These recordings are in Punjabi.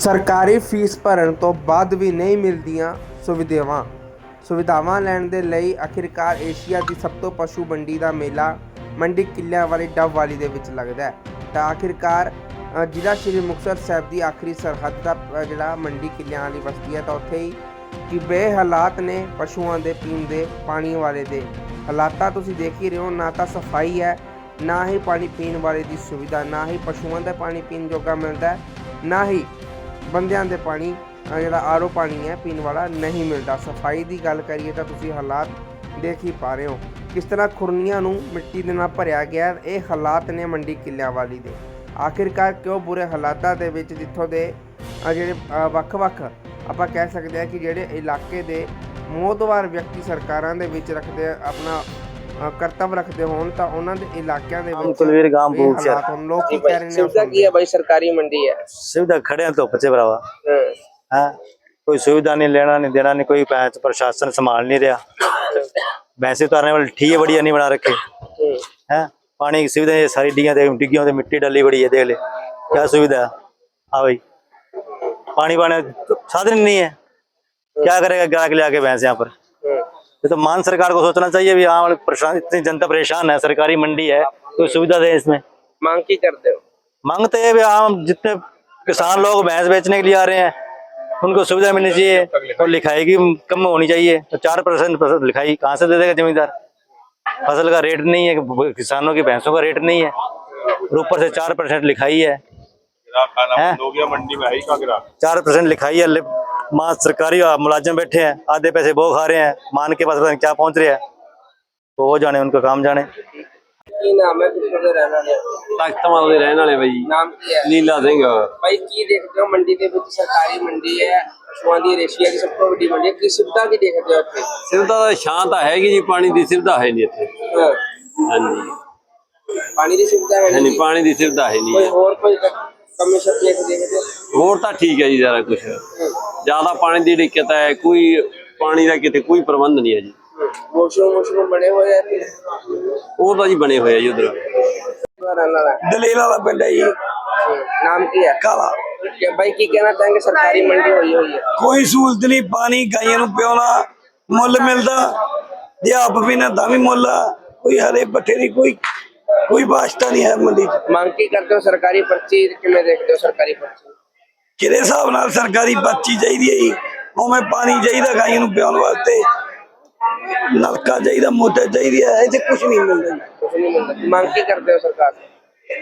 ਸਰਕਾਰੀ ਫੀਸ ਭਰਨ ਤੋਂ ਬਾਅਦ ਵੀ ਨਹੀਂ ਮਿਲਦੀਆਂ ਸੁਵਿਧਾਵਾਂ। ਸੁਵਿਧਾਵਾਂ ਲੈਣ ਦੇ ਲਈ ਆਖਿਰਕਾਰ ਏਸ਼ੀਆ ਦੀ ਸਭ ਤੋਂ ਪਸ਼ੂ ਮੰਡੀ ਦਾ ਮੇਲਾ ਮੰਡੀ ਕਿੱਲਿਆਂ ਵਾਲੀ ਡੱਬ ਵਾਲੀ ਦੇ ਵਿੱਚ ਲੱਗਦਾ ਹੈ। ਤਾਂ ਆਖਿਰਕਾਰ ਜ਼ਿਲ੍ਹਾ ਸ਼੍ਰੀ ਮੁਕਤਸਰ ਸਾਹਿਬ ਦੀ ਆਖਰੀ ਸਰਹੱਦ ਦਾ ਜਿਹੜਾ ਮੰਡੀ ਕਿੱਲਿਆਂ ਵਾਲੀ ਬਸਤੀ ਹੈ ਤਾਂ ਉੱਥੇ ਹੀ ਕਿ ਬੇ ਹਾਲਾਤ ਨੇ ਪਸ਼ੂਆਂ ਦੇ ਪੀਣ ਦੇ ਪਾਣੀ ਵਾਲੇ ਦੇ ਹਾਲਾਤਾਂ ਤੁਸੀਂ ਦੇਖ ਹੀ ਰਹੇ ਹੋ, ਨਾ ਤਾਂ ਸਫ਼ਾਈ ਹੈ, ਨਾ ਹੀ ਪਾਣੀ ਪੀਣ ਵਾਲੇ ਦੀ ਸੁਵਿਧਾ, ਨਾ ਹੀ ਪਸ਼ੂਆਂ ਦਾ ਪਾਣੀ ਪੀਣ ਜੋਗਾ ਮਿਲਦਾ ਨਾ ਹੀ ਬੰਦਿਆਂ ਦੇ ਪਾਣੀ ਅ, ਜਿਹੜਾ ਆਰੋ ਪਾਣੀ ਹੈ ਪੀਣ ਵਾਲਾ ਨਹੀਂ ਮਿਲਦਾ ਸਫ਼ਾਈ ਦੀ ਗੱਲ ਕਰੀਏ ਤਾਂ ਤੁਸੀਂ ਹਾਲਾਤ ਦੇਖ ਹੀ ਪਾ ਰਹੇ ਹੋ ਕਿਸ ਤਰ੍ਹਾਂ ਖੁਰਨੀਆਂ ਨੂੰ ਮਿੱਟੀ ਦੇ ਨਾਲ ਭਰਿਆ ਗਿਆ ਹੈ। ਇਹ ਹਾਲਾਤ ਨੇ ਮੰਡੀ ਕਿੱਲਿਆਂ ਵਾਲੀ ਦੇ ਆਖਿਰਕਾਰ ਕਿਉਂ ਬੁਰੇ ਹਾਲਾਤਾਂ ਦੇ ਵਿੱਚ ਜਿੱਥੋਂ ਦੇ ਅ, ਜਿਹੜੇ ਅ, ਵੱਖ-ਵੱਖ ਆਪਾਂ ਕਹਿ ਸਕਦੇ ਹਾਂ ਕਿ ਜਿਹੜੇ ਇਲਾਕੇ ਦੇ ਮੋਦਵਾਰ ਵਿਅਕਤੀ ਸਰਕਾਰਾਂ ਦੇ ਵਿੱਚ ਰੱਖਦੇ ਆਪਣਾ ਅ, ਕਰਤੱਵ ਰੱਖਦੇ ਹੋਣ ਤਾਂ ਉਹਨਾਂ ਦੇ ਇਲਾਕਿਆਂ ਦੇ ਵਿੱਚ ਕੁਲਵੀਰ ਗਾਮ ਇਹ ਬੂਕ ਹਾਲਾਤ ਹੁਣ ਲੋਕ ਕੀ ਕਹਿ ਰਹੇ ਨੇ ਉਹ ਸੁਵਿਧਾ ਕੀ ਹੈ ਭਾਈ ਸਰਕਾਰੀ ਮੰਡੀ ਹੈ ਸੁਵਿਧਾ ਖੜੇ हैं धुप च भरावा ਹਾਂ। है कोई सुविधा नहीं लेना नहीं देना नहीं कोई पैंच प्रशासन संभाल नहीं रहा भैंसे उतारने वाली ठीक है बढ़िया नहीं बना रखे हम्म, है पानी की सुविधा ये सारी डिगियां देख डिग्गियों में मिट्टी डाली बड़ी है देख ले क्या सुविधा है हाँ भाई पानी पाने साधन ही नहीं है क्या करेगा ग्राहक ले आके भैंस यहाँ पर हम्म, ये तो मान सरकार को सोचना चाहिए भी हाँ परेशान इतनी जनता परेशान है सरकारी मंडी है कोई सुविधा दे इसमें। मांग की करते हो? मांगते है भी हम जितने किसान लोग भैंस बेचने के लिए आ रहे हैं उनको सुविधा मिलनी चाहिए और लिखाई की कम होनी चाहिए। तो चार परसेंट लिखाई कहाँ से दे देगा जमींदार? फ़सल का रेट नहीं है किसानों की भैंसों का रेट नहीं है। और ऊपर से चार परसेंट लिखाई है। हैं? बंद हो गया मंडी में है ही चार परसेंट लिखाई है माँ सरकारी मुलाजिम बैठे हैं आधे पैसे वो खा रहे हैं मान के पास पता नहीं क्या पहुंच रहे हैं तो वो जाने उनका काम जाने ਕੀ ਨਾਮ ਹੈ ਕਿੱਥੋਂ ਦੇ ਰਹਿਣ ਵਾਲੇ ਹੋ? ਤਖਤਵਾਲ ਦੇ ਰਹਿਣ ਵਾਲੇ ਬਈ ਨਾਮ ਕੀ ਹੈ ਨੀਲਾ ਸਿੰਘ ਭਾਈ ਕੀ ਦੇਖਦੇ ਹੋ ਮੰਡੀ ਦੇ ਵਿੱਚ ਸਰਕਾਰੀ ਮੰਡੀ ਹੈ ਪਸ਼ੂਆਂ ਦੀ ਰੇਸ਼ੀਆ ਦੀ ਸਭ ਤੋਂ ਵੱਡੀ ਮੰਡੀ ਹੈ ਕੀ ਸੁਵਿਧਾ ਕੀ ਦੇਖਦੇ ਹੋ ਇੱਥੇ ਸਿਵਧਾ ਦਾ ਸ਼ਾਂ ਤਾਂ ਹੈਗੀ ਜੀ ਪਾਣੀ ਦੀ ਸਿਵਧਾ ਹੈ ਨਹੀਂ ਇੱਥੇ ਹਾਂ, ਹਾਂਜੀ ਪਾਣੀ ਦੀ ਸੁਵਿਧਾ ਹੈ ਨਹੀਂ ਨਹੀਂ ਪਾਣੀ ਦੀ ਸਿਵਧਾ ਹੈ ਨਹੀਂ ਕੋਈ ਹੈ। ਹੋਰ ਕੋਈ ਕਮੀ ਸ਼ਬਦ ਦੇਖ ਦੇਖਦੇ ਹੋ? ਹੋਰ ਤਾਂ ਠੀਕ ਹੈ ਜੀ ਜ਼ਰਾ ਕੁਝ ਜ਼ਿਆਦਾ ਪਾਣੀ ਦੀ ਦਿੱਕਤ ਹੈ ਕੋਈ ਪਾਣੀ ਦਾ ਕਿਤੇ ਕੋਈ ਪ੍ਰਬੰਧ ਨਹੀਂ ਹੈ ਜੀ। ਵਾਸ਼ਰੂਮ ਵਾਸ਼ਰੂਮ ਬਣੇ ਹੋਏ ਆ ਇੱਥੇ? ਉਹ ਤਾਂ ਜੀ ਬਣੇ ਹੋਏ ਆ ਜੀ ਉਧਰ। ਰਹਿਣ ਵਾਲਾ ਹੈ। ਦਲੀਲ ਵਾਲਾ ਪਿੰਡ ਹੈ ਜੀ। ਨਾਮ ਕੀ ਹੈ? ਕਾਲਾ। ਕਿ ਭਾਈ ਕੀ ਕਹਿਣਾ ਚਾਹਾਂਗੇ? ਸਰਕਾਰੀ ਮੰਡੀ ਹੋਈ ਹੋਈ ਹੈ। ਕੋਈ ਸਹੂਲਤ ਨਹੀਂ ਪਾਣੀ ਗਾਈਆਂ ਨੂੰ ਪਿਉਣਾ ਮੁੱਲ ਮਿਲਦਾ। ਜੇ ਆਪ ਵੀ ਨਾ ਤਾਂ ਵੀ ਮੁੱਲ ਆ। ਕੋਈ ਹਰੇ ਪੱਠੇ ਦੀ ਕੋਈ ਕੋਈ ਵਾਸਤਾ ਨਹੀਂ ਹੈ ਮੰਡੀ 'ਚ। ਮੰਗ ਕੀ ਕਰਦੇ ਹੋ? ਸਰਕਾਰੀ ਪਰਚੀ ਕਿਵੇਂ ਦੇਖਦੇ ਹੋ? ਸਰਕਾਰੀ ਪਰਚੀ? ਕਿਹੜੇ ਹਿਸਾਬ ਨਾਲ ਸਰਕਾਰੀ ਪਰਚੀ ਚਾਹੀਦੀ ਹੈ ਜੀ? ਉਵੇਂ ਪਾਣੀ ਚਾਹੀਦਾ ਗਾਈਆਂ ਨੂੰ ਪਿਉਣ ਵਾਸਤੇ। ਨਲਕਾ ਚਾਹੀਦਾ ਮੋਟਰ ਚਾਹੀਦੀ ਹੈ ਇੱਥੇ ਕੁਝ ਨਹੀਂ ਮਿਲਦਾ ਜੀ। ਕੁਝ ਨਹੀਂ ਮਿਲਦਾ ਮੰਗ ਕੀ ਕਰਦੇ ਹੋ ਸਰਕਾਰ ਤੋਂ?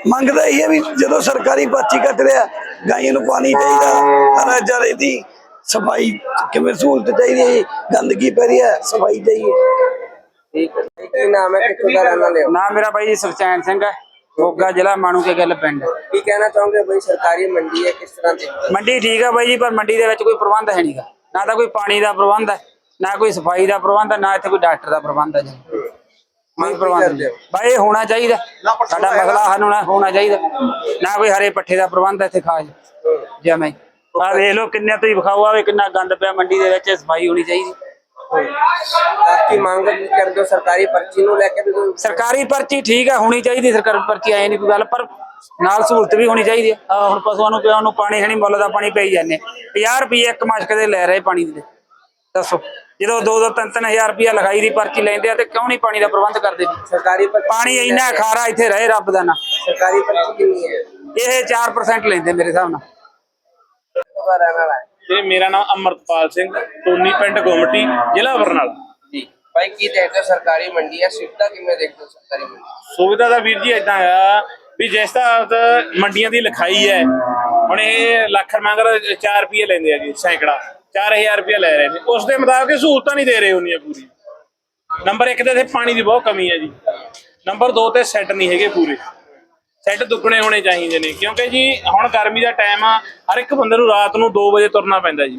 ਮੰਗਦਾ ਇਹ ਹੈ ਵੀ ਜਦੋਂ ਸਰਕਾਰੀ ਪਰਚੀ ਕੱਟ ਰਿਹਾ ਗਾਈਆਂ ਨੂੰ ਪਾਣੀ ਚਾਹੀਦਾ ਚਾਰੇ ਦੀ ਸਫ਼ਾਈ ਕਿਵੇਂ ਸਹੂਲਤ ਚਾਹੀਦੀ ਹੈ ਜੀ? ਗੰਦਗੀ ਪੈ ਰਹੀ ਹੈ ਸਫ਼ਾਈ ਚਾਹੀਦੀ ਹੈ ਠੀਕ ਹੈ। ਕੀ ਨਾਮ ਹੈ? ਕਿੱਥੋਂ ਦਾ ਰਹਿਣ ਵਾਲੇ ਹੋ? ਨਾਮ ਮੇਰਾ ਬਾਈ ਸੁਖਚੈਨ ਸਿੰਘ ਹੈ। ਮੋਗਾ ਜ਼ਿਲ੍ਹਾ ਮਾਣੂਕੇ ਗੱਲ ਪਿੰਡ। ਕੀ ਕਹਿਣਾ ਚਾਹੋਗੇ ਬਈ ਸਰਕਾਰੀ ਮੰਡੀ ਹੈ ਕਿਸ ਤਰ੍ਹਾਂ ਦੀ? ਮੰਡੀ ਠੀਕ ਹੈ ਬਾਈ ਜੀ ਪਰ ਮੰਡੀ ਦੇ ਵਿੱਚ ਕੋਈ ਪ੍ਰਬੰਧ ਹੈ ਨਹੀਂਗਾ। ਨਾ ਤਾਂ ਕੋਈ ਪਾਣੀ ਦਾ ਪ੍ਰਬੰਧ ਹੈ ਨਾ ਕੋਈ ਸਫ਼ਾਈ ਦਾ ਪ੍ਰਬੰਧ ਹੈ ਨਾ ਇੱਥੇ ਕੋਈ ਡਾਕਟਰ ਦਾ ਪ੍ਰਬੰਧ ਹੈ ਜੀ। ਕੋਈ ਕੀ ਪ੍ਰਬੰਧ ਨਹੀਂ? ਬਾਈ ਇਹ ਹੋਣਾ ਚਾਹੀਦਾ। ਸਾਡਾ ਮਸਲਾ ਹੱਲ ਹੋਣਾ ਹੋਣਾ ਚਾਹੀਦਾ। ਨਾ ਕੋਈ ਹਰੇ ਪੱਠੇ ਦਾ ਪ੍ਰਬੰਧ ਹੈ ਇੱਥੇ ਖਾਸ। ਜਿਵੇਂ। ਆ ਵੇਖ ਲਓ ਕਿੰਨੇ ਤੁਸੀਂ ਵਿਖਾਓ ਆਵੇ ਕਿੰਨਾ ਗੰਦ ਪਿਆ ਮੰਡੀ ਦੇ ਵਿੱਚ ਸਫ਼ਾਈ ਹੋਣੀ ਚਾਹੀਦੀ। ਮੰਗ ਕਰਦੇ ਹੋ ਸਰਕਾਰੀ ਪਰਚੀ ਨੂੰ ਲੈ ਕੇ ਵੀ ਕੋਈ ਸਰਕਾਰੀ ਪਰਚੀ ਠੀਕ ਹੈ ਹੋਣੀ ਚਾਹੀਦੀ ਸਰਕਾਰੀ ਪਰਚੀ ਆਏ ਨਹੀਂ ਕੋਈ ਗੱਲ ਪਰ ਨਾਲ ਸਹੂਲਤ ਵੀ ਹੋਣੀ ਚਾਹੀਦੀ ਹੈ। ਆਹ ਹੁਣ ਪਸ਼ੂਆਂ ਨੂੰ ਪਿਆਉਣ ਨੂੰ ਪਾਣੀ ਨਹੀਂ ਮੁੱਲ ਦਾ ਪਾਣੀ ਪਈ ਜਾਂਦੇ। 50 ਰੁਪਏ ਇੱਕ ਮਸ਼ਕ ਦੇ ਲੈ ਰਹੇ ਪਾਣੀ ਦੇ। ਦੱਸੋ ਜਦੋਂ 2-2 3-3000 ਰੁਪਏ ਲਿਖਾਈ ਦੀ ਪਰਚੀ ਲੈਂਦੇ ਆ ਤੇ ਕਿਉਂ ਨਹੀਂ ਪਾਣੀ ਦਾ ਪ੍ਰਬੰਧ ਕਰਦੇ ਸਰਕਾਰੀ ਪਾਣੀ ਇੰਨਾ ਖਾਰਾ ਇੱਥੇ ਰਹੇ ਰੱਬ ਦਾ ਨਾ। ਸਰਕਾਰੀ ਪਰਚੀ ਕਿੰਨੀ ਹੈ? ਇਹ 4% ਲੈਂਦੇ ਮੇਰੇ ਹਿਸਾਬ ਨਾਲ। ਤੇ ਮੇਰਾ ਨਾਮ ਅਮਰਤਪਾਲ ਸਿੰਘ ਟੋਨੀ ਪਿੰਡ ਗੁਮਟੀ ਜ਼ਿਲ੍ਹਾ ਬਰਨਾਲਾ। ਜੀ ਭਾਈ ਕੀ ਦੇਖਦੇ ਸਰਕਾਰੀ ਮੰਡੀ ਹੈ ਸੁਵਿਧਾ ਕਿਵੇਂ ਦੇਖਦੇ ਸਰਕਾਰੀ ਮੰਡੀ? ਸੁਵਿਧਾ ਦਾ ਵੀਰ ਜੀ ਇਦਾਂ ਆ ਵੀ ਜਿਸ ਤਰ੍ਹਾਂ ਮੰਡੀਆਂ ਦੀ ਲਿਖਾਈ ਹੈ ਹੁਣ ਇਹ ਲੱਖ ਮੰਗਰ 4 ਰੁਪਏ ਲੈਂਦੇ ਆ ਜੀ ਸੈਂਕੜਾ 4000 ਰੁਪਏ ਲੈ ਰਹੇ ਨੇ। ਉਸ ਦੇ ਮੁਤਾਬਕ ਸਹੂਲਤਾਂ ਨਹੀਂ ਦੇ ਰਹੇ ਉਹਨੀਆਂ ਪੂਰੀ ਨੰਬਰ 1 ਤੇ ਇੱਥੇ ਪਾਣੀ ਦੀ ਬਹੁਤ ਕਮੀ ਹੈ ਜੀ। ਨੰਬਰ 2 ਤੇ ਸੈੱਟ ਨਹੀਂ ਹੈਗੇ ਪੂਰੇ। ਸੈੱਟ ਦੁੱਗਣੇ ਹੋਣੇ ਚਾਹੀਦੇ ਨੇ, ਕਿਉਂਕਿ ਜੀ ਹੁਣ ਗਰਮੀ ਦਾ ਟਾਈਮ ਆ, ਹਰ ਇੱਕ ਬੰਦੇ ਨੂੰ ਰਾਤ ਨੂੰ 2 ਵਜੇ ਤੁਰਨਾ ਪੈਂਦਾ ਜੀ,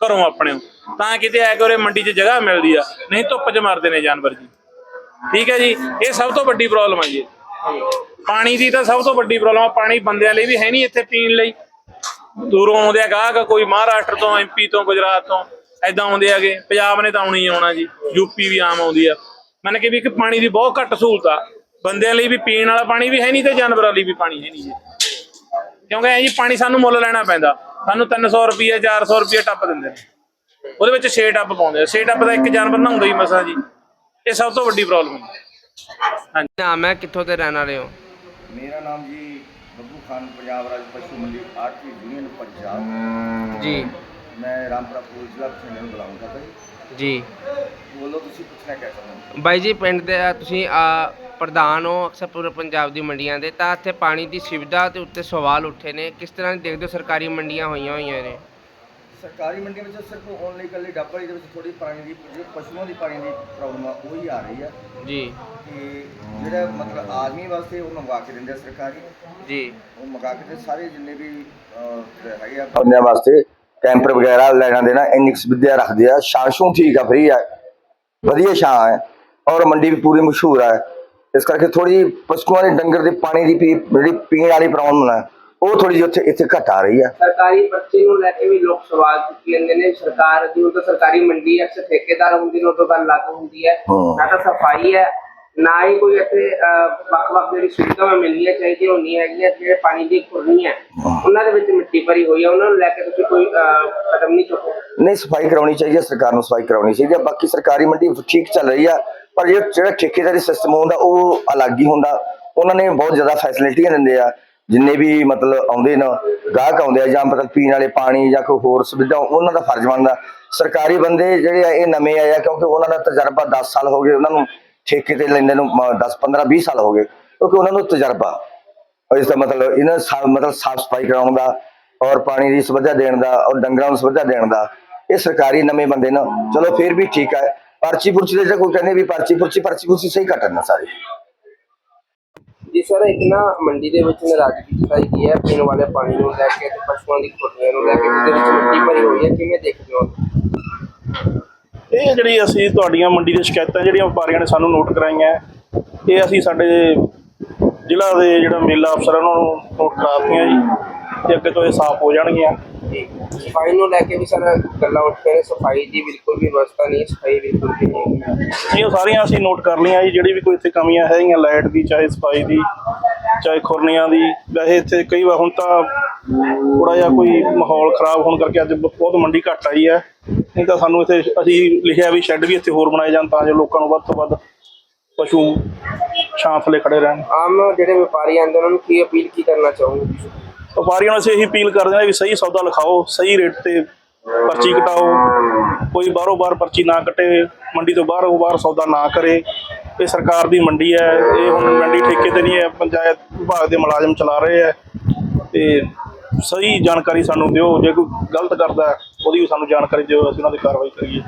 ਘਰੋਂ ਆਪਣੇ ਤਾਂ ਕਿਤੇ ਆ ਕੇ ਮੰਡੀ 'ਚ ਜਗ੍ਹਾ ਮਿਲਦੀ ਆ, ਨਹੀਂ ਧੁੱਪ 'ਚ ਮਰਦੇ ਨੇ ਜਾਨਵਰ ਜੀ। ਠੀਕ ਹੈ ਜੀ, ਇਹ ਸਭ ਤੋਂ ਵੱਡੀ ਪ੍ਰੋਬਲਮ ਆ ਜੀ। ਪਾਣੀ ਦੀ ਤਾਂ ਸਭ ਤੋਂ ਵੱਡੀ ਪ੍ਰੋਬਲਮ ਆ, ਪਾਣੀ ਬੰਦਿਆਂ ਲਈ ਵੀ ਹੈ ਨਹੀਂ ਇੱਥੇ ਪੀਣ ਲਈ। ਦੂਰੋਂ ਆਉਂਦੇ ਆ ਗਾਹਕ, ਕੋਈ ਮਹਾਰਾਸ਼ਟਰ ਤੋਂ ਐਮਪੀ ਤੋਂ, ਗੁਜਰਾਤ ਤੋਂ ਐਦਾਂ ਆਉਂਦੇ ਆਗੇ ਪੰਜਾਬ ਨੇ ਤਾਂ ਆਉਣੀ ਹੀ ਆਉਣਾ ਜੀ ਯੂਪੀ ਵੀ ਆਮ ਆਉਂਦੀ ਆ। ਮੰਨ ਕੇ ਵੀ ਇੱਕ ਪਾਣੀ ਦੀ ਬਹੁਤ ਘੱਟ ਸਹੂਲਤ ਆ। ਬੰਦਿਆਂ ਲਈ ਵੀ ਪੀਣ ਵਾਲਾ ਪਾਣੀ ਵੀ ਹੈ ਨਹੀਂ ਤੇ ਜਾਨਵਰਾਂ ਲਈ ਵੀ ਪਾਣੀ ਹੈ ਨਹੀਂ ਜੀ। ਕਿਉਂਕਿ ਇਹ ਜੀ ਪਾਣੀ ਸਾਨੂੰ ਮੁੱਲ ਲੈਣਾ ਪੈਂਦਾ। ਸਾਨੂੰ 300 ਰੁਪਏ 400 ਰੁਪਏ ਟੱਪ ਦਿੰਦੇ ਨੇ। ਉਹਦੇ ਵਿੱਚ 6 ਟੱਪ ਪਾਉਂਦੇ ਆ। 6 ਟੱਪ ਦਾ ਇੱਕ ਜਾਨਵਰ ਨਹਾਉਂਦਾ ਹੀ ਮਸਾਂ ਜੀ। ਇਹ ਸਭ ਤੋਂ ਵੱਡੀ ਪ੍ਰੋਬਲਮ ਹੈ। ਨਾਮ ਹੈ? ਕਿੱਥੋਂ ਦੇ ਰਹਿਣ ਵਾਲੇ ਹੋ? ਮੇਰਾ ਨਾਮ ਜੀ ਬੱਬੂ ਖਾਨ ਪੰਜਾਬ ਰਾਜ ਪਸ਼ੂ ਮੰਡੀ ਆਰਥਿਕ ਯੂਨੀਅਨ ਪੰਜਾਬ। ਜੀ। ਮੈਂ ਰਾਮਪੁਰਾ ਪੁਰ ਜ਼ਿਲ੍ਹਾ ਬਠਿੰਡੇ ਨੂੰ ਬੁਲਾਉਂ ਕਰਦਾ ਜੀ। ਬੋਲੋ ਤੁਸੀਂ ਪੁੱਛਣਾ ਕਿਆ ਚਾਹੁੰਦੇ ਹੋ? ਬਾਈ ਜੀ ਪਿੰਡ ਦੇ ਆ, ਤੁਸੀਂ ਆ, ਪ੍ਰਧਾਨ ਹੋ ਅਕਸਰ ਪੂਰੇ ਪੰਜਾਬ ਦੀ ਮੰਡੀਆਂ ਦੇ ਤਾਂ ਇੱਥੇ ਪਾਣੀ ਦੀ ਸੁਵਿਧਾ ਦੇ ਉੱਤੇ ਸਵਾਲ ਉੱਠੇ ਨੇ। ਕਿਸ ਤਰ੍ਹਾਂ ਦੀ ਦੇਖਦੇ ਹੋ ਸਰਕਾਰੀ ਮੰਡੀਆਂ ਹੋਈਆਂ ਹੋਈਆਂ ਨੇ? ਸਰਕਾਰੀ ਮੰਡੀ ਵਿੱਚ ਸਿਰਫ ਓਨਲੀ ਇਕੱਲੀ ਡੱਬਾ ਦੇ ਵਿੱਚ ਥੋੜੀ ਪਾਣੀ ਦੀ ਪਸ਼ੂਆਂ ਦੀ ਪਾਣੀ ਦੀ ਪ੍ਰੋਬਲਮ ਆ ਉਹੀ ਆ ਰਹੀ ਆ। ਜੀ। ਕਿ ਜਿਹੜਾ ਮਤਲਬ ਆਦਮੀ ਵਾਸਤੇ ਉਹ ਮੰਗਵਾ ਕੇ ਦਿੰਦੇ ਆ ਸਰਕਾਰੀ। ਜੀ। ਉਹ ਮੰਗਾ ਕੇ ਤੇ ਸਾਰੇ ਜਿੰਨੇ ਵੀ ਅਹ, ਹੈਗੇ ਆ ਬੰਦਿਆਂ ਵਾਸਤੇ ਕੈਂਪਰ ਵਗੈਰਾ ਲੈਣਾ ਦੇਣਾ ਇੰਨੀ ਸੁਵਿਧਾ ਰੱਖਦੇ ਆ। ਛੂੰ ਠੀਕ ਆ ਫਰੀ ਆ। ਵਧੀਆ ਛਾਂ ਹੈ ਔਰ ਮੰਡੀ ਵੀ ਪੂਰੀ ਮਸ਼ਹੂਰ ਹੈ ਇਸ ਕਰਕੇ ਥੋੜੀ ਪਸ਼ੂਆਂ ਦੇ ਡੰਗਰ ਦੇ ਪਾਣੀ ਦੀ ਪੀ- ਜਿਹੜੀ ਪੀਣ ਵਾਲੀ ਪ੍ਰੋਬਲਮ ਹੈ ਉਹ ਥੋੜੀ ਜਿਹੀ ਉੱਥੇ ਇੱਥੇ ਘਟ ਆ ਰਹੀ ਆ। ਸਰਕਾਰੀ ਪਰਚੇ ਨੂੰ ਲੈ ਕੇ ਵੀ ਲੋਕ ਸਵਾਲ ਚੁੱਕ ਲੈਂਦੇ ਨੇ। ਸਰਕਾਰ ਜਿਉਂ ਤਾਂ ਸਰਕਾਰੀ ਮੰਡੀ ਹੈ ਅਕਸਰ ਠੇਕੇਦਾਰ ਹੁੰਦੀ ਨੇ ਉਦੋਂ ਗੱਲ ਲਾਗੂ ਹੁੰਦੀ ਹੈ ਹਾਂ। ਨਾ ਤਾਂ ਸਫ਼ਾਈ ਹੈ ਨਾ ਹੀ ਕੋਈ ਇੱਥੇ ਵੱਖ-ਵੱਖ ਜਿਹੜੀ ਸੁਵਿਧਾਵਾਂ ਮਿਲਣੀਆਂ ਚਾਹੀਦੀਆਂ ਹੁੰਦੀਆਂ ਹੈਗੀਆਂ ਜਿਹੜੇ ਪਾਣੀ ਦੀ ਖੁਰਨੀ ਹੈ ਉਹਨਾਂ ਦੇ ਵਿੱਚ ਮਿੱਟੀ ਭਰੀ ਹੋਈ ਹੈ ਉਹਨਾਂ ਨੂੰ ਲੈ ਕੇ ਤੁਸੀਂ ਕੋਈ ਕਦਮ ਨਹੀਂ ਚੁੱਕੋ। ਨਹੀਂ ਸਫ਼ਾਈ ਕਰਾਉਣੀ ਚਾਹੀਦੀ ਹੈ ਸਰਕਾਰ ਨੂੰ ਸਫ਼ਾਈ ਕਰਾਉਣੀ ਚਾਹੀਦੀ ਹੈ ਬਾਕੀ ਸਰਕਾਰੀ ਮੰਡੀ ਠੀਕ ਚੱਲ ਰਹੀ ਆ ਪਰ ਜਿਹੜਾ ਜਿਹੜਾ ਠੇਕੇਦਾਰੀ ਸਿਸਟਮ ਹੁੰਦਾ ਉਹ ਅਲੱਗ ਹੀ ਹੁੰਦਾ। ਉਹਨਾਂ ਨੇ ਬਹੁਤ ਜ਼ਿਆਦਾ ਫੈਸਿਲਿਟੀਆਂ ਦਿੰਦੇ ਆ ਜਿੰਨੇ ਵੀ ਮਤਲਬ ਆਉਂਦੇ ਨੇ ਗਾਹਕ ਆਉਂਦੇ ਆ ਜਾਂ ਮਤਲਬ ਪੀਣ ਵਾਲੇ ਪਾਣੀ ਜਾਂ ਕੋਈ ਹੋਰ ਸੁਵਿਧਾ ਉਹਨਾਂ ਦਾ ਫਰਜ਼ ਬਣਦਾ। ਸਰਕਾਰੀ ਬੰਦੇ ਜਿਹੜੇ ਆ ਇਹ ਨਵੇਂ ਆਏ ਆ ਕਿਉਂਕਿ ਉਹਨਾਂ ਦਾ ਤਜਰਬਾ 10 ਸਾਲ ਹੋ ਗਏ ਉਹਨਾਂ ਨੂੰ ਠੇਕੇ ਤੇ ਲੈਂਦੇ ਨੂੰ 10 15 20 ਸਾਲ ਹੋ ਗਏ, ਕਿਉਂਕਿ ਉਹਨਾਂ ਨੂੰ ਤਜਰਬਾ। ਇਸ ਦਾ ਮਤਲਬ ਇਹਨਾਂ ਸਾ- ਮਤਲਬ ਸਾਫ਼ ਸਫ਼ਾਈ ਕਰਾਉਣ ਦਾ ਔਰ ਪਾਣੀ ਦੀ ਸੁਵਿਧਾ ਦੇਣ ਦਾ ਔਰ ਡੰਗਰਾਂ ਨੂੰ ਸੁਵਿਧਾ ਦੇਣ ਦਾ, ਇਹ ਸਰਕਾਰੀ ਨਵੇਂ ਬੰਦੇ ਨੇ, ਚਲੋ ਫਿਰ ਵੀ ਠੀਕ ਹੈ ਪਰਚੀ ਪੁਰਚੀ ਦੇ ਜੇ ਕੋਈ ਕਹਿੰਦੇ ਵੀ ਪਰਚੀ ਪੁਰਚੀ ਪਰਚੀ ਪੁਰਚੀ ਸਹੀ ਕੱਟਣਾ ਸਾਰੇ। ਜੀ ਸਰ, ਇੱਕ ਨਾ ਮੰਡੀ ਦੇ ਵਿੱਚ ਨਾਰਾਜ਼ਗੀ ਦਿਖਾਈ ਗਈ ਹੈ, ਪੀਣ ਵਾਲੇ ਪਾਣੀ ਨੂੰ ਲੈ ਕੇ ਤੇ ਪਸ਼ੂਆਂ ਦੀ ਖੁਰਨੀਆਂ ਨੂੰ ਲੈ ਕੇ ਜਿਹਦੇ ਵਿੱਚ ਮਿੱਟੀ ਭਰੀ ਹੋਈ ਹੈ, ਕਿਵੇਂ ਦੇਖਦੇ ਹੋ? ਇਹ ਜਿਹੜੀ ਅਸੀਂ ਤੁਹਾਡੀਆਂ ਮੰਡੀ ਦੀਆਂ ਸ਼ਿਕਾਇਤਾਂ ਜਿਹੜੀਆਂ ਵਪਾਰੀਆਂ ਨੇ ਸਾਨੂੰ ਨੋਟ ਕਰਾਈਆਂ, ਇਹ ਅਸੀਂ ਸਾਡੇ ਜ਼ਿਲ੍ਹਾ ਦੇ ਜਿਹੜਾ ਮੇਲਾ ਅਫਸਰ ਹੈ ਉਹਨਾਂ ਨੂੰ ਨੋਟ ਕਰਾਤੀਆਂ ਜੀ। ਤੇ ਅੱਗੇ ਤੋਂ ਇਹ ਸਾਫ਼ ਹੋ ਜਾਣਗੀਆਂ। ਸਫ਼ਾਈ ਨੂੰ ਲੈ ਕੇ ਵੀ ਸਰ ਗੱਲਾਂ ਉੱਠੀਆਂ ਨੇ। ਸਫ਼ਾਈ ਦੀ ਬਿਲਕੁਲ ਵੀ ਵਿਵਸਥਾ ਨਹੀਂ ਸਫ਼ਾਈ ਬਿਲਕੁਲ ਵੀ ਨਹੀਂ ਹੈ ਇਹ ਸਾਰੀਆਂ ਅਸੀਂ ਨੋਟ ਕਰ ਲਈਆਂ ਜੀ ਜਿਹੜੀ ਵੀ ਕੋਈ ਇੱਥੇ ਕਮੀਆਂ ਹੈਗੀਆਂ ਲਾਈਟ ਦੀ ਚਾਹੇ ਸਫ਼ਾਈ ਦੀ ਚਾਹੇ ਖੁਰਨੀਆਂ ਦੀ। ਵੈਸੇ ਇੱਥੇ ਕਈ ਵਾਰ ਹੁਣ ਤਾਂ ਥੋੜਾ ਜਿਹਾ ਕੋਈ ਮਾਹੌਲ ਖਰਾਬ ਹੋਣ ਕਰਕੇ ਅੱਜ ਬਹੁਤ ਮੰਡੀ ਘੱਟ ਆਈ ਹੈ। ਨਹੀਂ ਤਾਂ ਸਾਨੂੰ ਇੱਥੇ ਅਸੀਂ ਲਿਖਿਆ ਵੀ ਸ਼ੈੱਡ ਵੀ ਇੱਥੇ ਹੋਰ ਬਣਾਏ ਜਾਣ ਤਾਂ ਜੋ ਲੋਕਾਂ ਨੂੰ ਵੱਧ ਤੋਂ ਵੱਧ ਪਸ਼ੂ ਛਾਂ ਥੱਲੇ ਖੜੇ ਰਹਿਣ। ਆਮ ਜਿਹੜੇ ਵਪਾਰੀ ਆਂਦੇ ਉਹਨਾਂ ਨੂੰ ਕੀ ਅਪੀਲ ਕੀ ਕਰਨਾ ਚਾਹੋਗੇ? ਵਪਾਰੀਆਂ ਨੂੰ ਅਸੀਂ ਇਹੀ ਅਪੀਲ ਕਰਦੇ ਹਾਂ ਵੀ ਸਹੀ ਸੌਦਾ ਲਿਖਾਓ, ਸਹੀ ਰੇਟ ਤੇ ਪਰਚੀ ਕਟਾਓ, ਕੋਈ ਬਾਹਰੋਂ ਬਾਹਰ ਪਰਚੀ ਨਾ ਕਟੇ, ਮੰਡੀ ਤੋਂ ਬਾਹਰੋਂ ਬਾਹਰ ਸੌਦਾ ਨਾ ਕਰੇ। ਇਹ ਸਰਕਾਰ ਦੀ ਮੰਡੀ ਹੈ, ਇਹ ਹੁਣ ਮੰਡੀ ਠੇਕੇ ਤੇ ਨਹੀਂ ਹੈ, ਪੰਚਾਇਤ ਵਿਭਾਗ ਦੇ ਮੁਲਾਜ਼ਮ ਚਲਾ ਰਹੇ ਹੈ। ਤੇ ਸਹੀ ਜਾਣਕਾਰੀ ਸਾਨੂੰ ਦਿਓ, ਜੇ ਕੋਈ ਗਲਤ ਕਰਦਾ ਉਹਦੀ ਵੀ ਸਾਨੂੰ ਜਾਣਕਾਰੀ ਦਿਓ, ਅਸੀਂ ਉਹਨਾਂ ਦੀ ਕਾਰਵਾਈ ਕਰੀਏ।